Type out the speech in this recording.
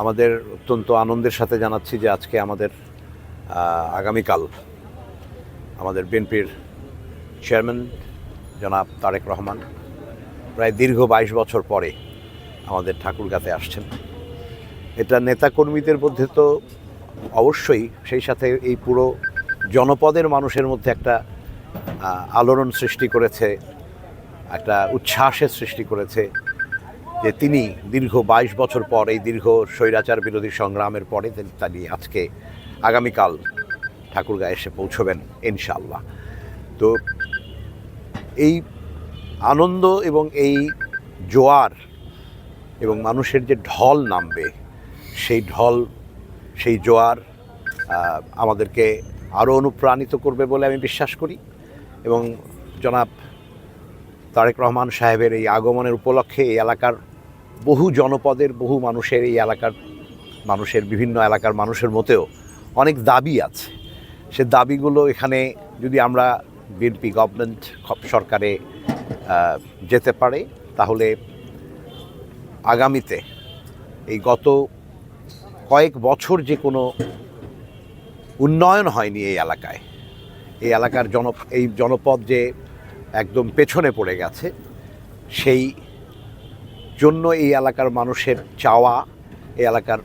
আমাদের অত্যন্ত আনন্দের সাথে জানাচ্ছি যে আজকে আমাদের আগামীকাল আমাদের বিএনপির চেয়ারম্যান জনাব তারেক রহমান প্রায় দীর্ঘ বাইশ বছর পরে আমাদের ঠাকুরগাতে আসছেন। এটা নেতাকর্মীদের মধ্যে তো অবশ্যই সেই সাথে এই পুরো জনপদের মানুষের মধ্যে একটা আলোড়ন সৃষ্টি করেছে, একটা উচ্ছ্বাসের সৃষ্টি করেছে। যে তিনি দীর্ঘ বাইশ বছর পর এই দীর্ঘ স্বৈরাচার বিরোধী সংগ্রামের পরে তিনি আজকে আগামীকাল ঠাকুরগাঁয়ে এসে পৌঁছবেন ইনশাল্লাহ তো এই আনন্দ এবং এই জোয়ার এবং মানুষের যে ঢল নামবে, সেই ঢল, সেই জোয়ার আমাদেরকে আরও অনুপ্রাণিত করবে বলে আমি বিশ্বাস করি এবং জনাব তারেক রহমান সাহেবের এই আগমনের উপলক্ষে এই এলাকার বহু জনপদের, বহু মানুষের এই এলাকার মানুষের, বিভিন্ন এলাকার মানুষের মতেও অনেক দাবি আছে। সে দাবিগুলো এখানে যদি আমরা বিএনপি গভর্নমেন্ট সরকারে যেতে পারে, তাহলে আগামীতে এই গত কয়েক বছর যে কোনো উন্নয়ন হয়নি এই এলাকায়, এই এলাকার জন এই জনপদ যে একদম পেছনে পড়ে গেছে, সেই জন্য এই এলাকার মানুষের চাওয়া এই এলাকার